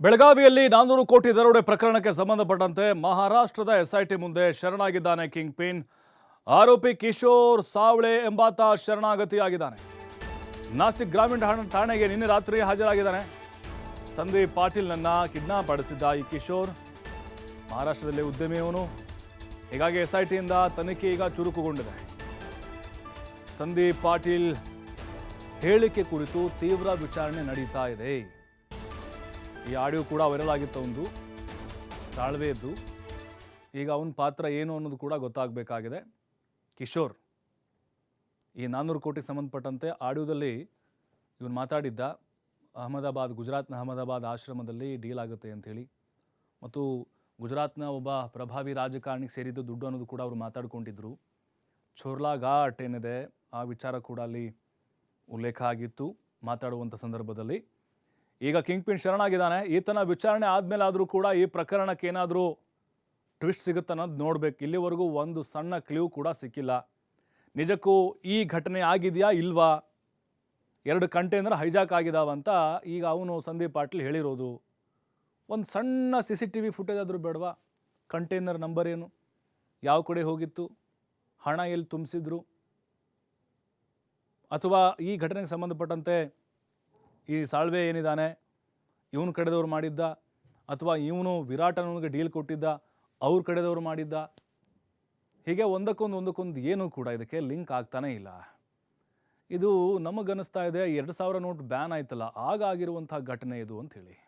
ಬೆಳಗಾವಿಯಲ್ಲಿ ನಾನ್ನೂರು ಕೋಟಿ ದರೋಡೆ ಪ್ರಕರಣಕ್ಕೆ ಸಂಬಂಧಪಟ್ಟಂತೆ ಮಹಾರಾಷ್ಟ್ರದ ಎಸ್ಐಟಿ ಮುಂದೆ ಶರಣಾಗಿದ್ದಾನೆ ಕಿಂಗ್ ಪಿನ್. ಆರೋಪಿ ಕಿಶೋರ್ ಸಾವಳೆ ಎಂಬಾತ ಶರಣಾಗತಿಯಾಗಿದ್ದಾನೆ. ನಾಸಿಕ್ ಗ್ರಾಮೀಣ ಠಾಣ- ಠಾಣೆಗೆ ನಿನ್ನೆ ರಾತ್ರಿ ಹಾಜರಾಗಿದ್ದಾನೆ. ಸಂದೀಪ್ ಪಾಟೀಲ್ನನ್ನ ಕಿಡ್ನಾಪ್ ಮಾಡಿಸಿದ್ದ ಈ ಕಿಶೋರ್. ಮಹಾರಾಷ್ಟ್ರದಲ್ಲಿ ಉದ್ಯಮಿಯವನು ಹೀಗಾಗಿ ಎಸ್ಐಟಿಯಿಂದ ತನಿಖೆ ಈಗ ಚುರುಕುಗೊಂಡಿದೆ. ಸಂದೀಪ್ ಪಾಟೀಲ್ ಹೇಳಿಕೆ ಕುರಿತು ತೀವ್ರ ವಿಚಾರಣೆ ನಡೀತಾ ಇದೆ. ಈ ಆಡಿಯೋ ಕೂಡ ವೈರಲ್ ಆಗಿತ್ತು ಒಂದು ಸಾಳ್ವೆಯದ್ದು ಈಗ ಅವನ ಪಾತ್ರ ಏನು ಅನ್ನೋದು ಕೂಡ ಗೊತ್ತಾಗಬೇಕಾಗಿದೆ. ಕಿಶೋರ್, ಈ ನಾನ್ನೂರು ಕೋಟಿಗೆ ಸಂಬಂಧಪಟ್ಟಂತೆ ಆಡಿಯೋದಲ್ಲಿ ಇವನು ಮಾತಾಡಿದ್ದ, ಅಹಮದಾಬಾದ್, ಗುಜರಾತ್ನ ಅಹಮದಾಬಾದ್ ಆಶ್ರಮದಲ್ಲಿ ಡೀಲ್ ಆಗುತ್ತೆ ಅಂಥೇಳಿ. ಮತ್ತು ಗುಜರಾತ್ನ ಒಬ್ಬ ಪ್ರಭಾವಿ ರಾಜಕಾರಣಿಗೆ ಸೇರಿದ್ದು ದುಡ್ಡು ಅನ್ನೋದು ಕೂಡ ಅವರು ಮಾತಾಡ್ಕೊಂಡಿದ್ರು. ಚೋರ್ಲಾ ಘಾಟ್ ಏನಿದೆ, ಆ ವಿಚಾರ ಕೂಡ ಅಲ್ಲಿ ಉಲ್ಲೇಖ ಆಗಿತ್ತು ಮಾತಾಡುವಂಥ ಸಂದರ್ಭದಲ್ಲಿ. ಈಗ ಕಿಂಗ್ ಪಿನ್ ಶರಣಾಗಿದ್ದಾನೆ. ಈತನ ವಿಚಾರಣೆ ಆದಮೇಲೆ ಆದರೂ ಕೂಡ ಈ ಪ್ರಕರಣಕ್ಕೆ ಏನಾದರೂ ಟ್ವಿಸ್ಟ್ ಸಿಗುತ್ತೆ ಅನ್ನೋದು ನೋಡಬೇಕು. ಇಲ್ಲಿವರೆಗೂ ಒಂದು ಸಣ್ಣ ಕ್ಲೂ ಕೂಡ ಸಿಕ್ಕಿಲ್ಲ. ನಿಜಕ್ಕೂ ಈ ಘಟನೆ ಆಗಿದೆಯಾ ಇಲ್ವಾ? ಎರಡು ಕಂಟೈನರ್ ಹೈಜಾಕ್ ಆಗಿದಾವಂತ ಈಗ ಅವನು ಸಂದೀಪ್ ಪಾಟೀಲ್ ಹೇಳಿರೋದು. ಒಂದು ಸಣ್ಣ C C T V footage ಆದರೂ ಬೇಡವಾ? ಕಂಟೈನರ್ ನಂಬರ್ ಏನು? ಯಾವ ಕಡೆ ಹೋಗಿತ್ತು? ಹಣ ಎಲ್ಲಿ ತುಂಬಿಸಿದ್ರು? ಅಥವಾ ಈ ಘಟನೆಗೆ ಸಂಬಂಧಪಟ್ಟಂತೆ ಈ ಸಾಳ್ವೆ ಏನಿದ್ದಾನೆ? ಇವನು ಕಡೆದವ್ರು ಮಾಡಿದ್ದ? ಅಥವಾ ಇವನು ವಿರಾಟ್ ಡೀಲ್ ಕೊಟ್ಟಿದ್ದ? ಅವ್ರ ಕಡೆದವ್ರು ಮಾಡಿದ್ದ? ಹೀಗೆ ಒಂದಕ್ಕೊಂದು ಒಂದಕ್ಕೊಂದು ಏನೂ ಕೂಡ ಇದಕ್ಕೆ ಲಿಂಕ್ ಆಗ್ತಾನೇ ಇಲ್ಲ. ಇದು ನಮಗನ್ನಿಸ್ತಾ ಇದೆ, ಎರಡು ಸಾವಿರ ನೋಟ್ ಬ್ಯಾನ್ ಆಯ್ತಲ್ಲ, ಆಗ ಘಟನೆ ಇದು ಅಂಥೇಳಿ.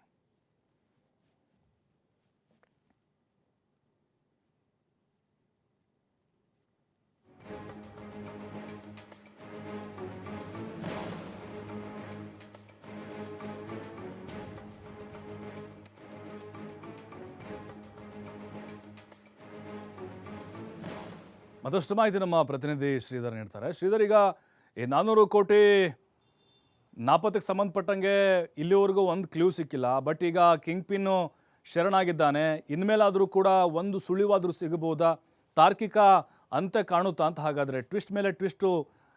ಮತ್ತಷ್ಟು ಮಾಹಿತಿ ನಮ್ಮ ಪ್ರತಿನಿಧಿ ಶ್ರೀಧರ್ ನೀಡ್ತಾರೆ. ಶ್ರೀಧರ್, ಈಗ ಈ ನಾನ್ನೂರು ಕೋಟಿ ನಾಪತ್ತೆಗೆ ಸಂಬಂಧಪಟ್ಟಂಗೆ ಇಲ್ಲಿವರೆಗೂ ಒಂದು ಕ್ಲೂ ಸಿಕ್ಕಿಲ್ಲ. ಬಟ್ ಈಗ ಕಿಂಗ್ ಪಿನ್ನು ಶರಣಾಗಿದ್ದಾನೆ. ಇನ್ಮೇಲಾದರೂ ಕೂಡ ಒಂದು ಸುಳಿವಾದರೂ ಸಿಗಬಹುದಾ? ತಾರ್ಕಿಕ ಅಂತ್ಯ ಕಾಣುತ್ತಾ ಅಂತ ಹಾಗಾದರೆ ಟ್ವಿಸ್ಟ್ ಮೇಲೆ ಟ್ವಿಸ್ಟು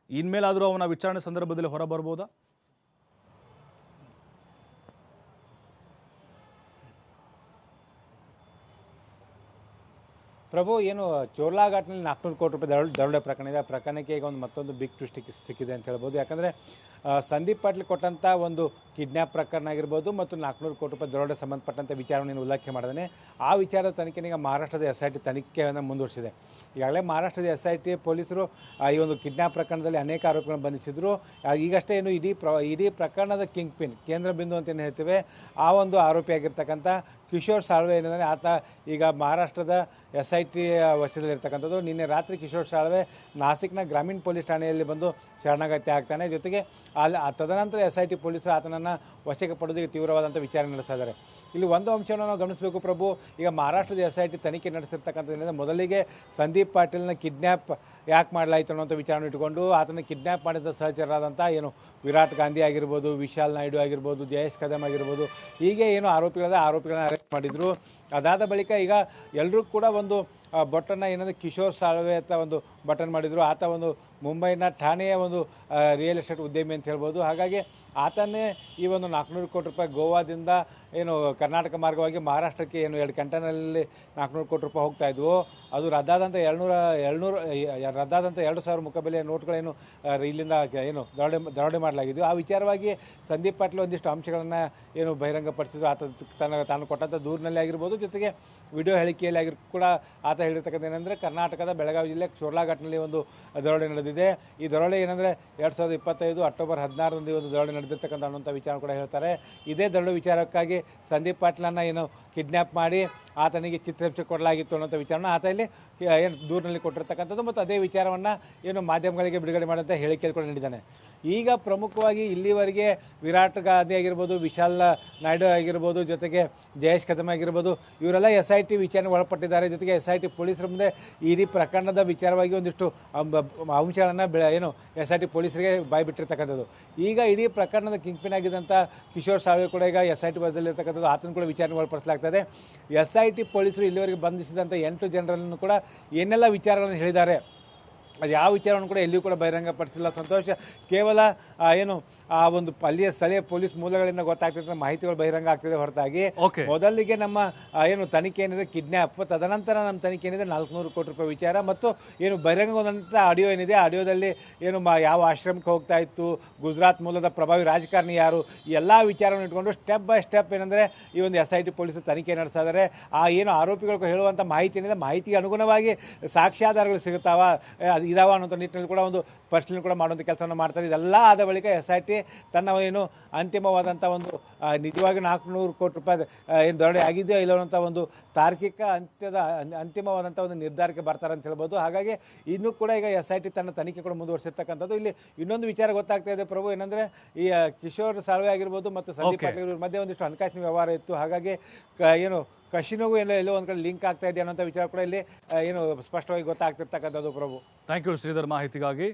ಇನ್ಮೇಲಾದರೂ ಅವನ ವಿಚಾರಣೆ ಸಂದರ್ಭದಲ್ಲಿ ಹೊರಬರ್ಬೋದಾ ಪ್ರಭು, ಏನು ಚೋರ್ಲಾ ಘಾಟ್ನಲ್ಲಿ ನಾಲ್ಕುನೂರು ಕೋಟಿ ರೂಪಾಯಿ ದರೋಡೆ ದರೋಡೆ ಪ್ರಕರಣ ಇದೆ. ಆ ಪ್ರಕರಣಕ್ಕೆ ಈಗ ಒಂದು ಮತ್ತೊಂದು ಬಿಗ್ ಟ್ವಿಸ್ಟ್ ಸಿಕ್ಕಿದೆ ಅಂತ ಹೇಳ್ಬೋದು. ಯಾಕಂದರೆ ಸಂದೀಪ್ ಪಾಟೀಲ್ ಕೊಟ್ಟಂಥ ಒಂದು ಕಿಡ್ನ್ಯಾಪ್ ಪ್ರಕರಣ ಆಗಿರ್ಬೋದು ಮತ್ತು ನಾಲ್ಕುನೂರು ಕೋಟಿ ರೂಪಾಯಿ ದರೋಡೆ ಸಂಬಂಧಪಟ್ಟಂಥ ವಿಚಾರವನ್ನು ಉಲ್ಲೇಖ ಮಾಡಿದಾನೆ. ಆ ವಿಚಾರದ ತನಿಖೆನ ಈಗ ಮಹಾರಾಷ್ಟ್ರದ ಎಸ್ ಐ ಟಿ ತನಿಖೆಯನ್ನು ಮುಂದುವರಿಸಿದೆ. ಈಗಾಗಲೇ ಮಹಾರಾಷ್ಟ್ರದ ಎಸ್ ಐ ಟಿ ಪೊಲೀಸರು ಈ ಒಂದು ಕಿಡ್ನ್ಯಾಪ್ ಪ್ರಕರಣದಲ್ಲಿ ಅನೇಕ ಆರೋಪಿಗಳನ್ನು ಬಂಧಿಸಿದ್ರು. ಈಗಷ್ಟೇ ಏನು ಇಡೀ ಪ್ರ, ಇಡೀ ಪ್ರಕರಣದ ಕಿಂಗ್ ಪಿನ್ ಕೇಂದ್ರ ಬಿಂದು ಅಂತ ಏನು ಹೇಳ್ತೇವೆ, ಆ ಒಂದು ಆರೋಪಿಯಾಗಿರ್ತಕ್ಕಂಥ ಕಿಶೋರ್ ಸಾಳ್ವೆ ಏನಂದರೆ ಆತ ಈಗ ಮಹಾರಾಷ್ಟ್ರದ ಎಸ್ ಐ ಟಿ ವಶದಲ್ಲಿರ್ತಕ್ಕಂಥದ್ದು. ನಿನ್ನೆ ರಾತ್ರಿ ಕಿಶೋರ್ ಸಾಳ್ವೆ ನಾಸಿಕ್ನ ಗ್ರಾಮೀಣ ಪೊಲೀಸ್ ಠಾಣೆಯಲ್ಲಿ ಬಂದು ಶರಣಾಗತಿ ಆಗ್ತಾನೆ. ಜೊತೆಗೆ ಅಲ್ಲಿ ತದನಂತರ ಎಸ್ ಐ ಟಿ ಪೊಲೀಸರು ಆತನನ್ನು ವಶಕ್ಕೆ ಪಡೆದು ತೀವ್ರವಾದಂಥ ವಿಚಾರಣೆ ನಡೆಸ್ತಾ ಇದ್ದಾರೆ. ಇಲ್ಲಿ ಒಂದು ಅಂಶವನ್ನು ನಾವು ಗಮನಿಸಬೇಕು ಪ್ರಭು. ಈಗ ಮಹಾರಾಷ್ಟ್ರದ ಎಸ್ ಐ ಟಿ ತನಿಖೆ ನಡೆಸಿರ್ತಕ್ಕಂಥದ್ದು ಮೊದಲಿಗೆ ಸಂದೀಪ್ ಪಾಟೀಲ್ನ ಕಿಡ್ನ್ಯಾಪ್ ಯಾಕೆ ಮಾಡಲಾಯಿತು ಅನ್ನೋಂಥ ವಿಚಾರಣೆ ಇಟ್ಕೊಂಡು ಆತನ ಕಿಡ್ನ್ಯಾಪ್ ಮಾಡಿದ ಸಹಚರರಾದಂಥ ಏನು ವಿರಾಟ್ ಗಾಂಧಿ ಆಗಿರ್ಬೋದು, ವಿಶಾಲ್ ನಾಯ್ಡು ಆಗಿರ್ಬೋದು, ಜಯೇಶ್ ಕದಮ್ ಆಗಿರ್ಬೋದು, ಹೀಗೆ ಏನು ಆರೋಪಿಗಳಾದ ಆರೋಪಿಗಳನ್ನ ಅರೆಸ್ಟ್ ಮಾಡಿದರು. ಅದಾದ ಬಳಿಕ ಈಗ ಎಲ್ಲರೂ ಕೂಡ ಒಂದು ಬಟನ್ನ ಏನಂದರೆ ಕಿಶೋರ್ ಸಾಳ್ವೆ ಅಂತ ಒಂದು ಬಟನ್ ಮಾಡಿದರು. ಆತ ಒಂದು ಮುಂಬೈನ ಠಾಣೆಯ ಒಂದು ರಿಯಲ್ ಎಸ್ಟೇಟ್ ಉದ್ಯಮಿ ಅಂತ ಹೇಳ್ಬೋದು. ಹಾಗಾಗಿ ಆತನೇ ಈ ಒಂದು ನಾಲ್ಕುನೂರು ಕೋಟಿ ರೂಪಾಯಿ ಗೋವಾದಿಂದ ಏನು ಕರ್ನಾಟಕ ಮಾರ್ಗವಾಗಿ ಮಹಾರಾಷ್ಟ್ರಕ್ಕೆ ಏನು ಎರಡು ಕಂಟೈನಲ್ಲಿ ನಾಲ್ಕುನೂರು ಕೋಟಿ ರೂಪಾಯಿ ಹೋಗ್ತಾ ಇದ್ವು. ಅದು ರದ್ದಾದಂಥ ಎರಡುನೂರ, ಎರಡುನೂರು ರದ್ದಾದಂಥ ಎರಡು ಸಾವಿರ ಮುಖಬೆಲೆಯ ನೋಟ್ಗಳೇನು ಇಲ್ಲಿಂದ ಏನು ದರೋಡೆ ದರೋಡೆ ಮಾಡಲಾಗಿದ್ವು. ಆ ವಿಚಾರವಾಗಿ ಸಂದೀಪ್ ಪಾಟೀಲ್ ಒಂದಿಷ್ಟು ಅಂಶಗಳನ್ನು ಏನು ಬಹಿರಂಗಪಡಿಸಿದ್ರು. ಆತ ತನ್ನ, ತಾನು ಕೊಟ್ಟಂಥ ದೂರಿನಲ್ಲಿ ಆಗಿರ್ಬೋದು. ಜೊತೆಗೆ ವಿಡಿಯೋ ಹೇಳಿಕೆಯಲ್ಲಿ ಆಗಿರ್, ಕೂಡ ಆತ ಹೇಳಿರ್ತಕ್ಕಂಥ ಏನಂದರೆ ಕರ್ನಾಟಕದ ಬೆಳಗಾವಿ ಜಿಲ್ಲೆ ಚೋರ್ಲಾಘಾಟ್ನಲ್ಲಿ ಒಂದು ದರೋಡೆ ನಡೆದಿದೆ. ಈ ದರೋಡೆ ಏನಂದರೆ ಎರಡು ಸಾವಿರದ ಇಪ್ಪತ್ತೈದು ಅಕ್ಟೋಬರ್ ಹದಿನಾರರಂದು ಒಂದು ದರೋಡೆ ನಡೆದಿರ್ತಕ್ಕಂಥ ಅನ್ನುವಂಥ ವಿಚಾರ ಕೂಡ ಹೇಳ್ತಾರೆ. ಇದೇ ದರೋಡೆ ವಿಚಾರಕ್ಕಾಗಿ ಸಂದೀಪ್ ಪಾಟೀಲನ್ನು ಏನು ಕಿಡ್ನ್ಯಾಪ್ ಮಾಡಿ ಆತನಿಗೆ ಚಿತ್ರಹಿಂಸೆ ಕೊಡಲಾಗಿತ್ತು ಅನ್ನೋಂಥ ವಿಚಾರನ ಆತ ಇಲ್ಲಿ ಏನು ದೂರಿನಲ್ಲಿ ಕೊಟ್ಟಿರ್ತಕ್ಕಂಥದ್ದು ಮತ್ತು ಅದೇ ವಿಚಾರವನ್ನು ಏನು ಮಾಧ್ಯಮಗಳಿಗೆ ಬಿಡುಗಡೆ ಮಾಡಿದಂಥ ಹೇಳಿಕೆಯಲ್ಲಿ ಕೂಡ ನೀಡಿದ್ದಾನೆ. ಈಗ ಪ್ರಮುಖವಾಗಿ ಇಲ್ಲಿವರೆಗೆ ವಿರಾಟ್ ಗಾಂಧಿ ಆಗಿರ್ಬೋದು, ವಿಶಾಲ್ ನಾಯ್ಡು ಆಗಿರ್ಬೋದು, ಜೊತೆಗೆ ಜಯೇಶ್ ಕದಮ್ ಆಗಿರ್ಬೋದು, ಇವರೆಲ್ಲ ಎಸ್ ಐ ಟಿ ವಿಚಾರಣೆ ಒಳಪಟ್ಟಿದ್ದಾರೆ. ಜೊತೆಗೆ ಎಸ್ ಐ ಟಿ ಪೊಲೀಸರ ಮುಂದೆ ಇಡೀ ಪ್ರಕರಣದ ವಿಚಾರವಾಗಿ ಒಂದಿಷ್ಟು ಅಂಶಗಳನ್ನು ಏನು ಎಸ್ ಐ ಟಿ ಪೊಲೀಸರಿಗೆ ಬಾಯ್ಬಿಟ್ಟಿರ್ತಕ್ಕಂಥದ್ದು ಈಗ ಇಡೀ ಪ್ರಕರಣದ ಕಿಂಗ್ಪಿನ್ ಆಗಿದ್ದಂಥ ಕಿಶೋರ್ ಸಾವೆ ಕೂಡ ಈಗ ಎಸ್ ಐ ಟಿ ಬದಲಿರ್ತಕ್ಕಂಥದ್ದು ಆತನ ಕೂಡ ವಿಚಾರಣೆ ಒಳಪಡಿಸಲಾಗ್ತದೆ ಎಸ್ ಐ ಟಿ ಪೊಲೀಸರು ಇಲ್ಲಿವರೆಗೆ ಬಂಧಿಸಿದಂಥ ಎಂಟು ಜನರನ್ನು ಕೂಡ ಏನೆಲ್ಲ ವಿಚಾರಗಳನ್ನು ಹೇಳಿದ್ದಾರೆ ಅದು ಯಾವ ವಿಚಾರವನ್ನು ಕೂಡ ಎಲ್ಲಿಯೂ ಕೂಡ ಬಹಿರಂಗಪಡಿಸಿಲ್ಲ. ಸಂತೋಷ, ಕೇವಲ ಏನು ಆ ಒಂದು ಅಲ್ಲಿಯ ಸ್ಥಳೀಯ ಪೊಲೀಸ್ ಮೂಲಗಳಿಂದ ಗೊತ್ತಾಗ್ತಿರೋ ಮಾಹಿತಿಗಳು ಬಹಿರಂಗ ಆಗ್ತಿದೆ ಹೊರತಾಗಿ. ಓಕೆ ಮೊದಲಿಗೆ ನಮ್ಮ ಏನು ತನಿಖೆ ಏನಿದೆ ಕಿಡ್ನಾಪ್ ತದನಂತರ ನಮ್ಮ ತನಿಖೆ ಏನಿದೆ ನಾಲ್ಕುನೂರು ಕೋಟಿ ರೂಪಾಯಿ ವಿಚಾರ ಮತ್ತು ಏನು ಬಹಿರಂಗಗೊಂಡಂಥ ಆಡಿಯೋ ಏನಿದೆ ಆಡಿಯೋದಲ್ಲಿ ಏನು ಯಾವ ಆಶ್ರಮಕ್ಕೆ ಹೋಗ್ತಾ ಇತ್ತು ಗುಜರಾತ್ ಮೂಲದ ಪ್ರಭಾವಿ ರಾಜಕಾರಣಿ ಯಾರು ಎಲ್ಲ ವಿಚಾರವನ್ನು ಇಟ್ಕೊಂಡು ಸ್ಟೆಪ್ ಬೈ ಸ್ಟೆಪ್ ಏನಂದರೆ ಈ ಒಂದು ಎಸ್ ಐ ಟಿ ಪೊಲೀಸರು ತನಿಖೆ ನಡೆಸ್ತಾ ಇದ್ದಾರೆ ಆ ಏನು ಆರೋಪಿಗಳು ಹೇಳುವಂಥ ಮಾಹಿತಿ ಏನಿದೆ ಮಾಹಿತಿಗೆ ಅನುಗುಣವಾಗಿ ಸಾಕ್ಷ್ಯಾಧಾರಗಳು ಸಿಗುತ್ತಾವ ಇದಾವ ಅನ್ನೋ ನಿಟ್ಟಿನಲ್ಲಿ ಕೂಡ ಒಂದು ಪರಿಶೀಲನೆ ಕೂಡ ಮಾಡುವಂಥ ಕೆಲಸವನ್ನು ಮಾಡ್ತಾರೆ. ಇದೆಲ್ಲ ಆದ ಬಳಿಕ ಎಸ್ ಐ ಟಿ ತನ್ನ ಏನು ಅಂತಿಮವಾದಂಥ ಒಂದು ನಿಜವಾಗಿ ನಾಲ್ಕುನೂರು ಕೋಟಿ ರೂಪಾಯಿ ಏನು ದೊಡ್ಡ ಆಗಿದೆಯೋ ಇಲ್ಲ ಅನ್ನೋಂಥ ಒಂದು ತಾರ್ಕಿಕ ಅಂತ್ಯದ ಅಂತಿಮವಾದಂಥ ಒಂದು ನಿರ್ಧಾರಕ್ಕೆ ಬರ್ತಾರೆ ಅಂತ ಹೇಳ್ಬೋದು. ಹಾಗಾಗಿ ಇನ್ನೂ ಕೂಡ ಈಗ ಎಸ್ ಐ ಟಿ ತನ್ನ ತನಿಖೆ ಕೂಡ ಮುಂದುವರಿಸಿರ್ತಕ್ಕಂಥದ್ದು. ಇಲ್ಲಿ ಇನ್ನೊಂದು ವಿಚಾರ ಗೊತ್ತಾಗ್ತಾ ಇದೆ ಪ್ರಭು ಏನಂದರೆ ಈ ಕಿಶೋರ್ ಸಾಳ್ವೆ ಆಗಿರ್ಬೋದು ಮತ್ತು ಸಂದೀಪ್. ಪಾಟೀಲ್ ಇವ್ರ ಮಧ್ಯೆ ಒಂದಿಷ್ಟು ಹಣಕಾಸಿನ ವ್ಯವಹಾರ ಇತ್ತು. ಹಾಗಾಗಿ ಕ- ಏನು ಕಶಿನೋಗೂ ಏನೋ ಎಲ್ಲೋ ಒಂದು ಕಡೆ ಲಿಂಕ್ ಆಗ್ತಾ ಇದೆ ಅನ್ನೋಂಥ ವಿಚಾರ ಕೂಡ ಇಲ್ಲಿ ಏನು ಸ್ಪಷ್ಟವಾಗಿ ಗೊತ್ತಾಗ್ತಿರ್ತಕ್ಕಂಥದ್ದು ಪ್ರಭು. ಥ್ಯಾಂಕ್ ಯು ಶ್ರೀಧರ್ ಮಾಹಿತಿಗಾಗಿ.